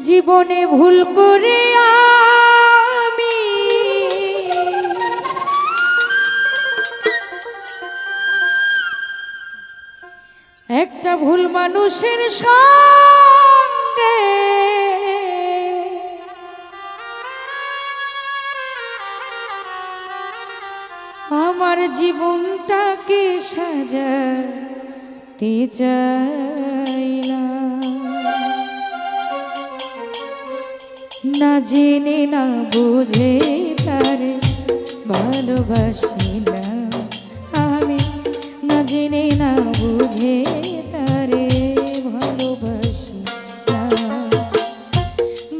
জীবনে ভুল করে আমি একটা ভুল মানুষের সঙ্গে আমার জীবনটাকে সাজাতে চাইলাম না জেনে না বুঝে তারে ভালোবাসি না। আমি না জেনে না বুঝে তারে ভালোবাসি না।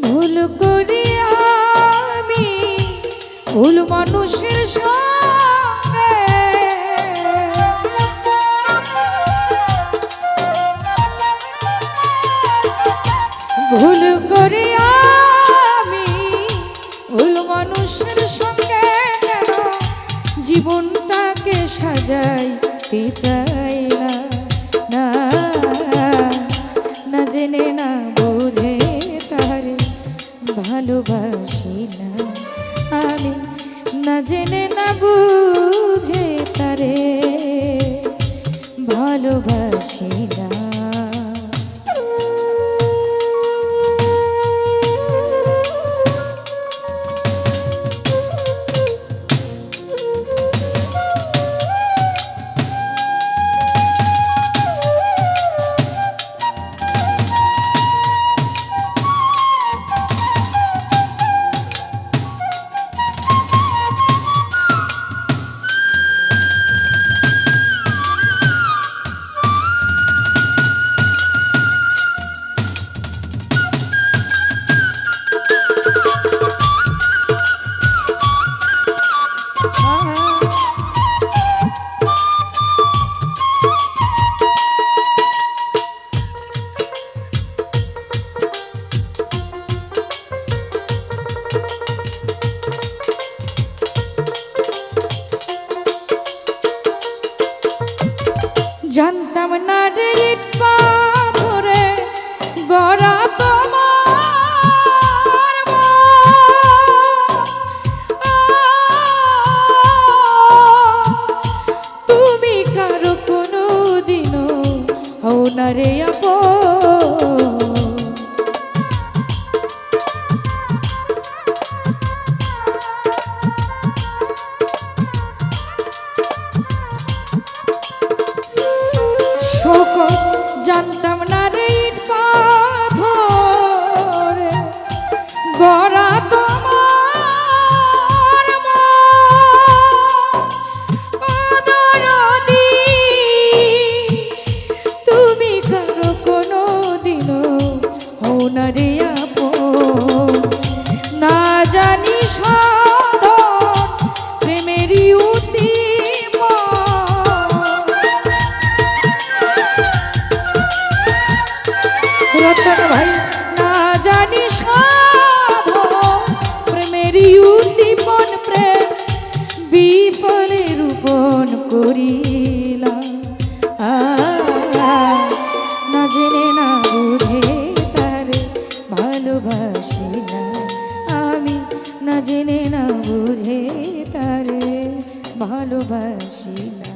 ভুল করি আমি, ভুল মানুষের ভুল করে আমি না না না বুঝে তারে না। আমি না না বুঝে তারে ভালোবাসি না। না রে ভালোবাসি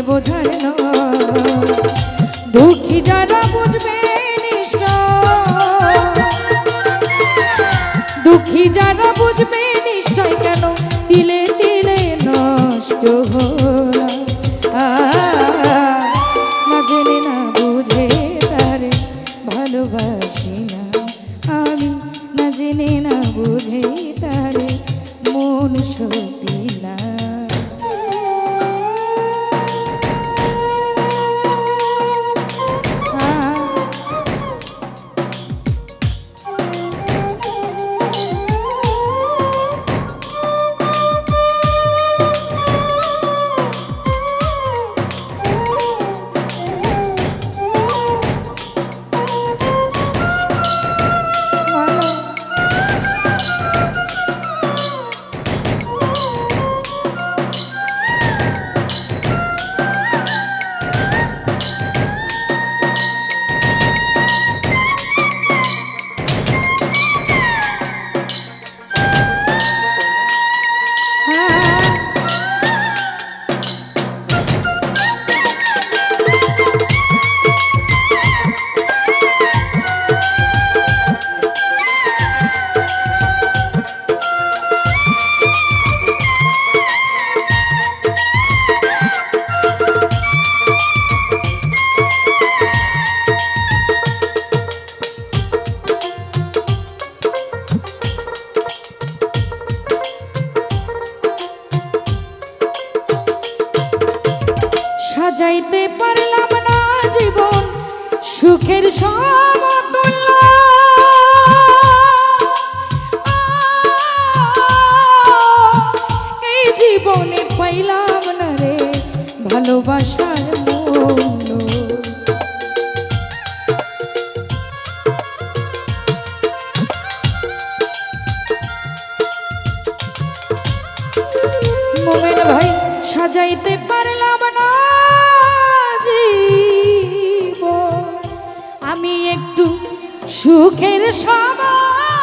আগে এই ভাই সাজাইতে পারলাম সুখের সমাতুল্য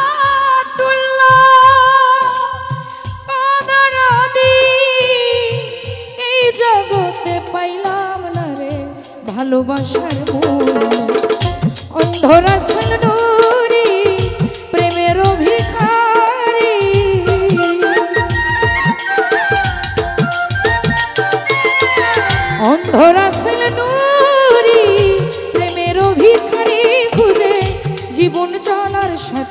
এই জগতে পাইলাম না রে ভালোবাসার মূল অন্ধরা নুরি, প্রেমের ভিখারি অন্ধরা ছিল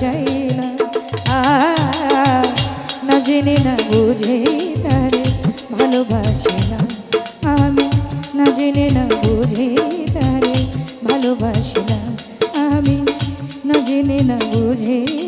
চাই না না জেনে না বুঝে তারে ভালোবাসি না আমি। না জেনে না বুঝে তারে ভালোবাসি না বুঝে